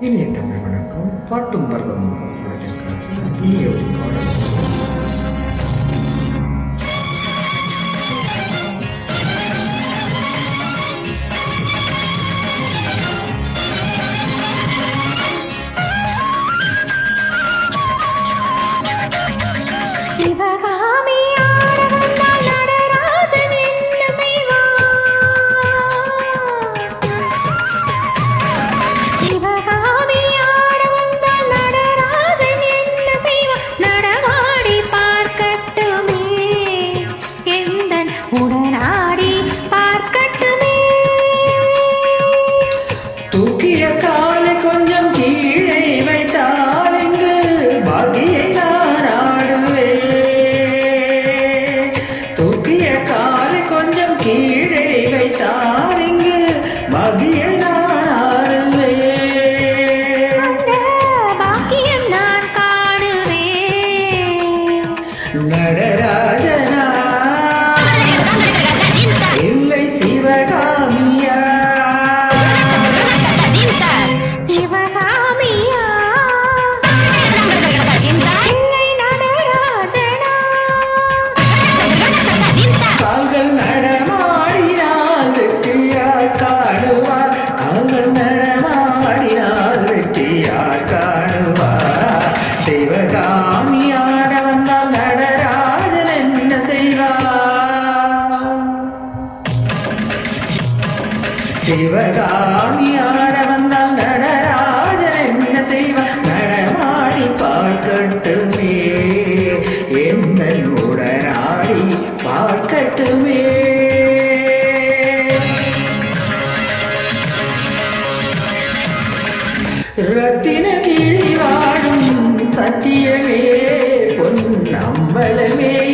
இனிய தமிழ் வணக்கம். பாட்டும் பருவம் படத்திற்காக இனிய ஒரு பாடல். ரத்தின கிரி வாழும் சத்தியமே பொன்னம்பலமே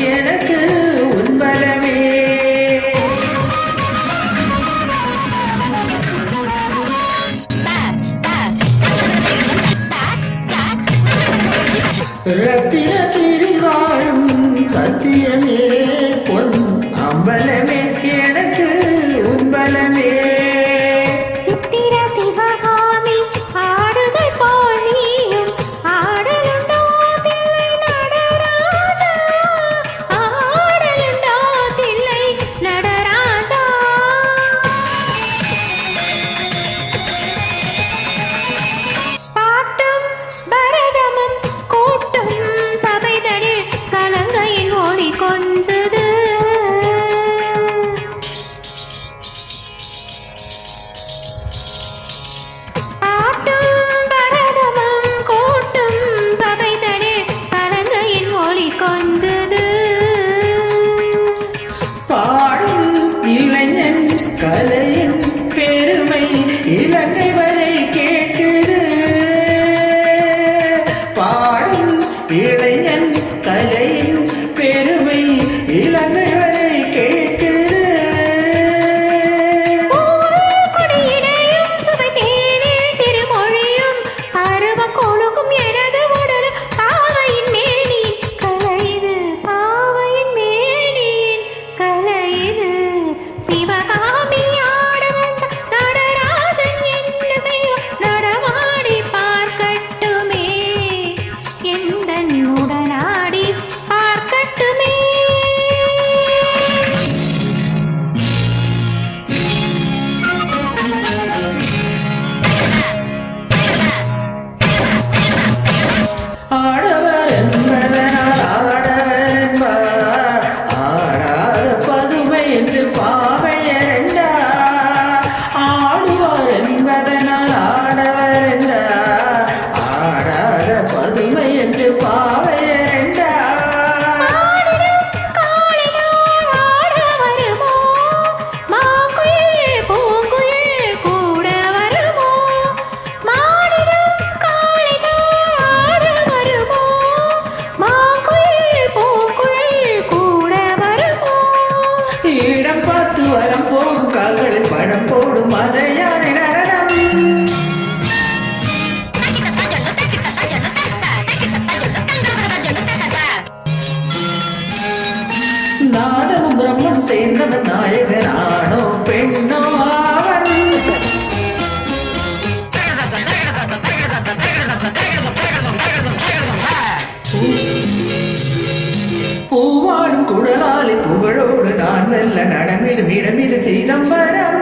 புகழாலே புகழோடு நான் வெல்ல நடமிடும் இடம் இது சிதம்பரம்.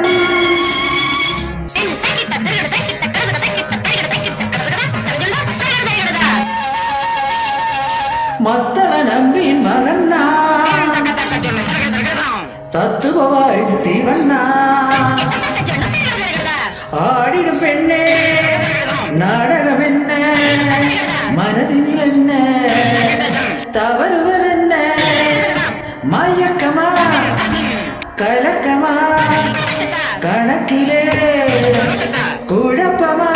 மத்தள நம்பின் மகன்னா தத்துவவாய் சிவன்னா ஆடிடும் பெண்ணே நாடகம் என்ன மனதினில் என்ன தவறு மயக்கமா கலக்கமா கணக்கிலே குழப்பமா